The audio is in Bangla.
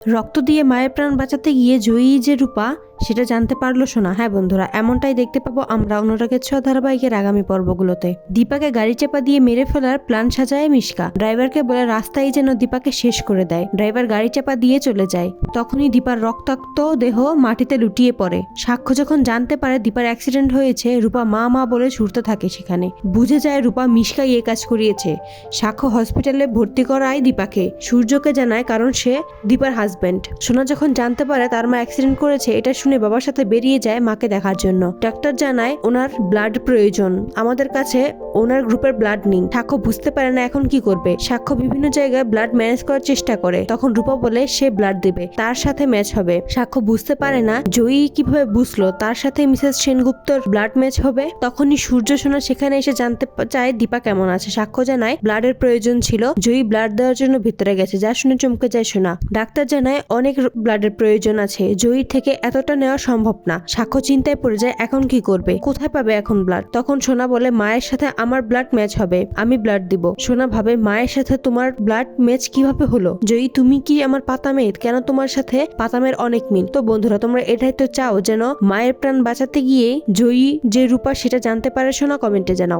রক্ত দিয়ে মায়ের প্রাণ বাঁচাতে গিয়ে জয়ী যে রূপা সেটা জানতে পারল শোনা হ্যাঁ বন্ধুরা, এমনটাই দেখতে পাবো আমরা অনুরাগের ছ ধারাবাহিকের আগামী পর্বগুলোতে। দীপাকে গাড়ি চাপা দিয়ে মেরে ফেলার প্ল্যান সাজায় মিশকা। ড্রাইভারকে বলে রাস্তায় যেন দীপাকে শেষ করে দেয়। ড্রাইভার গাড়ি চাপা দিয়ে চলে যায়। তখনই দীপার রক্তাক্ত দেহ মাটিতে লুটিয়ে পড়ে। সাক্ষ্য যখন জানতে পারে দীপার অ্যাক্সিডেন্ট হয়েছে, রূপা মা মা বলে ছুটতে থাকে সেখানে। বুঝে যায় রূপা মিশকা এ কাজ করিয়েছে। সাক্ষ্য হসপিটালে ভর্তি করায় দীপাকে। সূর্যকে জানায় কারণ সে দীপার হাজবেন্ড। সোনা যখন জানতে পারে তার মা অ্যাক্সিডেন্ট করেছে, এটা বাবার সাথে বেরিয়ে যায় মাকে দেখার জন্য। ডাক্তার জানায়, ওনার ব্লাড প্রয়োজন। আমাদের কাছে ওনার গ্রুপের ব্লাড নেই। সাক্ষ্য বুঝতে পারে না এখন কি করবে। সাক্ষ্য বিভিন্ন জায়গায় ব্লাড ম্যানেজ করার চেষ্টা করে। তখন রূপা বলে, সে ব্লাড দেবে। তার সাথে ম্যাচ হবে। সাক্ষ্য বুঝতে পারে না জয়ী কীভাবে বুঝলো? তার সাথে মিসেস সেনগুপ্তর ব্লাড ম্যাচ হবে? তখনই সূর্য সোনা সেখানে এসে জানতে চায়, দীপা কেমন আছে? সাক্ষ্য জানায় ব্লাডের প্রয়োজন ছিল। জয়ী ব্লাড দেওয়ার জন্য ভিতরে গেছে। যা শুনে চমকে যায় সোনা। ডাক্তার জানায়, অনেক ব্লাডের প্রয়োজন আছে। জয়ীর থেকে এতটা নেওয়া সম্ভব না। সাক্ষ্য চিন্তায় পড়ে যায়, এখন কি করবে? কোথায় পাবে এখন ব্লাড তখন সোনা বলে, মায়ের সাথে আমার ব্লাড ম্যাচ হবে, আমি ব্লাড দিব। সোনা ভাবে, মায়ের সাথে তোমার ব্লাড ম্যাচ কীভাবে হলো? জয়ী তুমি কি আমার পাতা পাতামের কেন তোমার সাথে পাতামের অনেক মিল? তো বন্ধুরা, তোমরা এটাই তো চাও যেন মায়ের প্রাণ বাঁচাতে গিয়ে জয়ী যে রূপা, সেটা জানতে পারে, সোনা কমেন্টে জানাও।